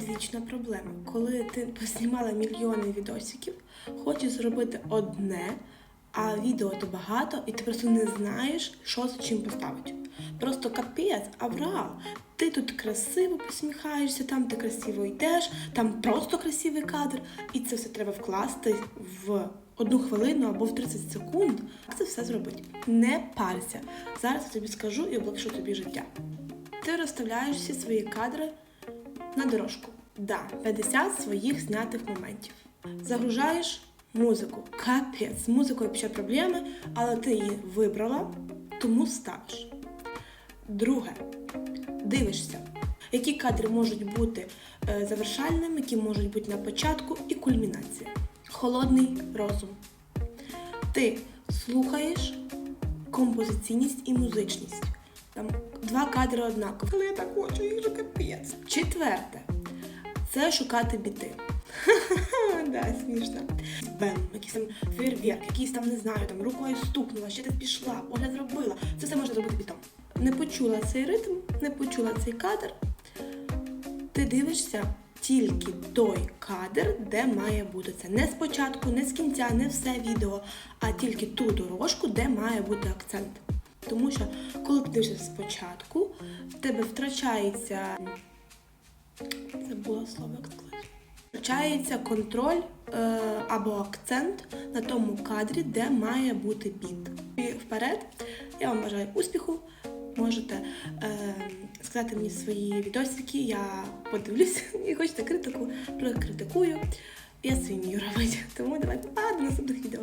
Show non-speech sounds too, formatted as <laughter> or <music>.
одвічна проблема. Коли ти поснімала мільйони відосиків, хочеш зробити одне, а відео то багато, і ти просто не знаєш, що за чим поставити. Просто капець, аврал. Ти тут красиво посміхаєшся, там ти красиво йдеш, там просто красивий кадр, і це все треба вкласти в одну хвилину або в 30 секунд. Це все зробити? Не парся. Зараз я тобі скажу і облегшу тобі життя. Ти розставляєш всі свої кадри на дорожку. Да, 50 своїх знятих моментів. Загружаєш музику. Капець, з музикою ще проблеми, але ти її вибрала, тому ставиш. Друге, дивишся, які кадри можуть бути е, завершальними, які можуть бути на початку і кульмінація. Холодний розум. Ти слухаєш композиційність і музичність. Там два кадри однакові. Але я так хочу, їх же капець. Четверте це шукати біти. <laughs> да, смішно. Бем, якийсь там фейерверк, якийсь там, не знаю, там рукою стукнула, ще десь пішла, погляд зробила. Це все можна зробити бітом. Не почула цей ритм, не почула цей кадр. Ти дивишся тільки той кадр, де має бути це. Не спочатку, не з кінця, не все відео, а тільки ту дорожку, де має бути акцент. Тому що коли ти дивишся спочатку, в тебе втрачається. Забула слово, як. Втрачається контроль е, або акцент на тому кадрі, де має бути біт. І вперед, я вам бажаю успіху. Можете е, сказати мені свої відосики, я подивлюся <laughs> і хочете критику, прокритикую. Я це вмію робити. Тому давайте па, до наступних відео.